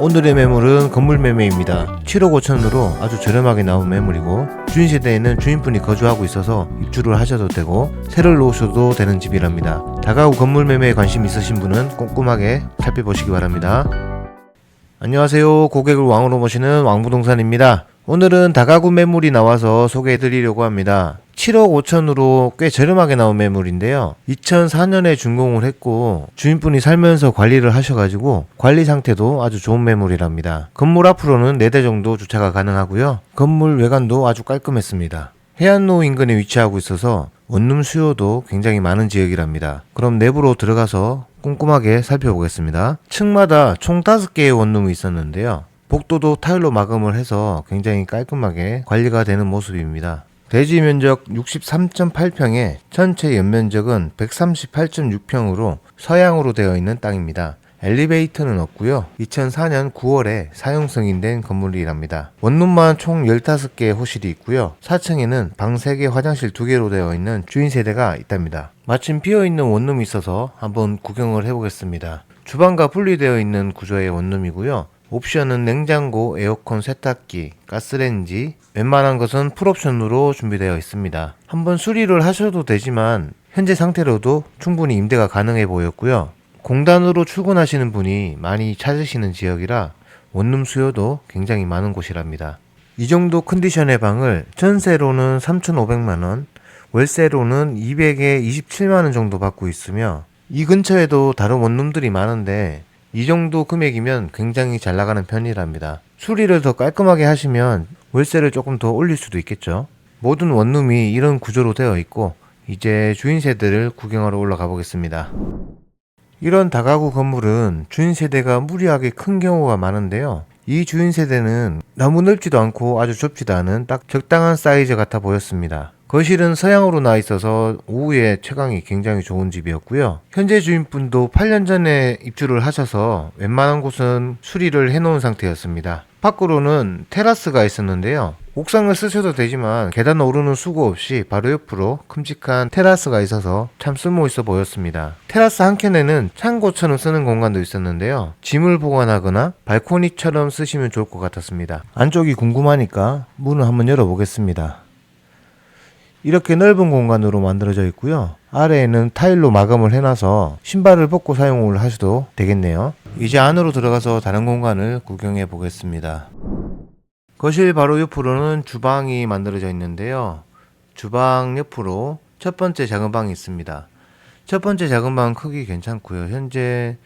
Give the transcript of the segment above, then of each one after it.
오늘의 매물은 건물 매매입니다. 7억 5천으로 아주 저렴하게 나온 매물이고 주인 세대에는 주인분이 거주하고 있어서 입주를 하셔도 되고 새를 놓으셔도 되는 집이랍니다. 다가구 건물 매매에 관심 있으신 분은 꼼꼼하게 살펴보시기 바랍니다. 안녕하세요. 고객을 왕으로 모시는 왕부동산입니다. 오늘은 다가구 매물이 나와서 소개해 드리려고 합니다. 7억 5천으로 꽤 저렴하게 나온 매물인데요. 2004년에 준공을 했고 주인분이 살면서 관리를 하셔가지고 관리 상태도 아주 좋은 매물이랍니다. 건물 앞으로는 4대 정도 주차가 가능하고요. 건물 외관도 아주 깔끔했습니다. 해안로 인근에 위치하고 있어서 원룸 수요도 굉장히 많은 지역이랍니다. 그럼 내부로 들어가서 꼼꼼하게 살펴보겠습니다. 층마다 총 5개의 원룸이 있었는데요. 복도도 타일로 마감을 해서 굉장히 깔끔하게 관리가 되는 모습입니다. 대지 면적 63.8평에 전체 연면적은 138.6평으로 서양으로 되어 있는 땅입니다. 엘리베이터는 없고요. 2004년 9월에 사용 승인된 건물이랍니다. 원룸만 총 15개의 호실이 있고요. 4층에는 방 3개, 화장실 2개로 되어 있는 주인 세대가 있답니다. 마침 비어 있는 원룸이 있어서 한번 구경을 해 보겠습니다. 주방과 분리되어 있는 구조의 원룸이고요. 옵션은 냉장고, 에어컨, 세탁기, 가스레인지, 웬만한 것은 풀옵션으로 준비되어 있습니다. 한번 수리를 하셔도 되지만 현재 상태로도 충분히 임대가 가능해 보였고요. 공단으로 출근하시는 분이 많이 찾으시는 지역이라 원룸 수요도 굉장히 많은 곳이랍니다. 이 정도 컨디션의 방을 전세로는 3,500만원, 월세로는 200에 27만원 정도 받고 있으며 이 근처에도 다른 원룸들이 많은데 이 정도 금액이면 굉장히 잘 나가는 편이랍니다. 수리를 더 깔끔하게 하시면 월세를 조금 더 올릴 수도 있겠죠. 모든 원룸이 이런 구조로 되어 있고 이제 주인 세대를 구경하러 올라가 보겠습니다. 이런 다가구 건물은 주인 세대가 무리하게 큰 경우가 많은데요. 이 주인 세대는 너무 넓지도 않고 아주 좁지도 않은 딱 적당한 사이즈 같아 보였습니다. 거실은 서양으로 나 있어서 오후에 채광이 굉장히 좋은 집이었고요. 현재 주인분도 8년 전에 입주를 하셔서 웬만한 곳은 수리를 해놓은 상태였습니다. 밖으로는 테라스가 있었는데요. 옥상을 쓰셔도 되지만 계단 오르는 수고 없이 바로 옆으로 큼직한 테라스가 있어서 참 쓸모 있어 보였습니다. 테라스 한켠에는 창고처럼 쓰는 공간도 있었는데요. 짐을 보관하거나 발코니처럼 쓰시면 좋을 것 같았습니다. 안쪽이 궁금하니까 문을 한번 열어보겠습니다. 이렇게 넓은 공간으로 만들어져 있고요. 아래에는 타일로 마감을 해놔서 신발을 벗고 사용을 하셔도 되겠네요. 이제 안으로 들어가서 다른 공간을 구경해 보겠습니다. 거실 바로 옆으로는 주방이 만들어져 있는데요. 주방 옆으로 첫 번째 작은 방이 있습니다. 첫 번째 작은 방 크기 괜찮고요. 현재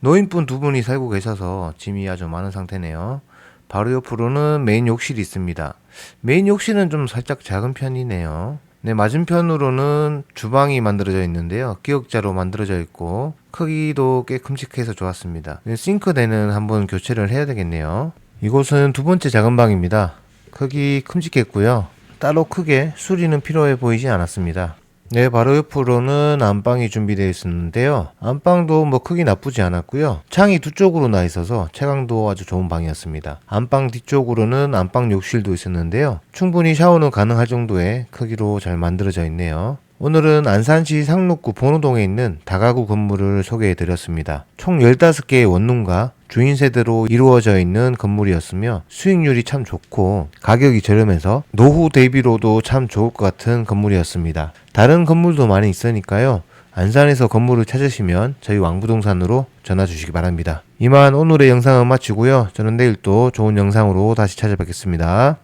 노인분 두 분이 살고 계셔서 짐이 아주 많은 상태네요. 바로 옆으로는 메인 욕실이 있습니다. 메인 욕실은 좀 살짝 작은 편이네요. 네, 맞은편으로는 주방이 만들어져 있는데요. 기역자로 만들어져 있고 크기도 꽤 큼직해서 좋았습니다. 네, 싱크대는 한번 교체를 해야 되겠네요. 이곳은 두 번째 작은 방입니다. 크기 큼직했고요. 따로 크게 수리는 필요해 보이지 않았습니다. 네, 바로 옆으로는 안방이 준비되어 있었는데요. 안방도 뭐 크기 나쁘지 않았고요. 창이 두 쪽으로 나 있어서 채광도 아주 좋은 방이었습니다. 안방 뒤쪽으로는 안방 욕실도 있었는데요. 충분히 샤워는 가능할 정도의 크기로 잘 만들어져 있네요. 오늘은 안산시 상록구 번호동에 있는 다가구 건물을 소개해 드렸습니다. 총 15개의 원룸과 주인 세대로 이루어져 있는 건물이었으며 수익률이 참 좋고 가격이 저렴해서 노후 대비로도 참 좋을 것 같은 건물이었습니다. 다른 건물도 많이 있으니까요. 안산에서 건물을 찾으시면 저희 왕부동산으로 전화 주시기 바랍니다. 이만 오늘의 영상은 마치고요. 저는 내일 또 좋은 영상으로 다시 찾아뵙겠습니다.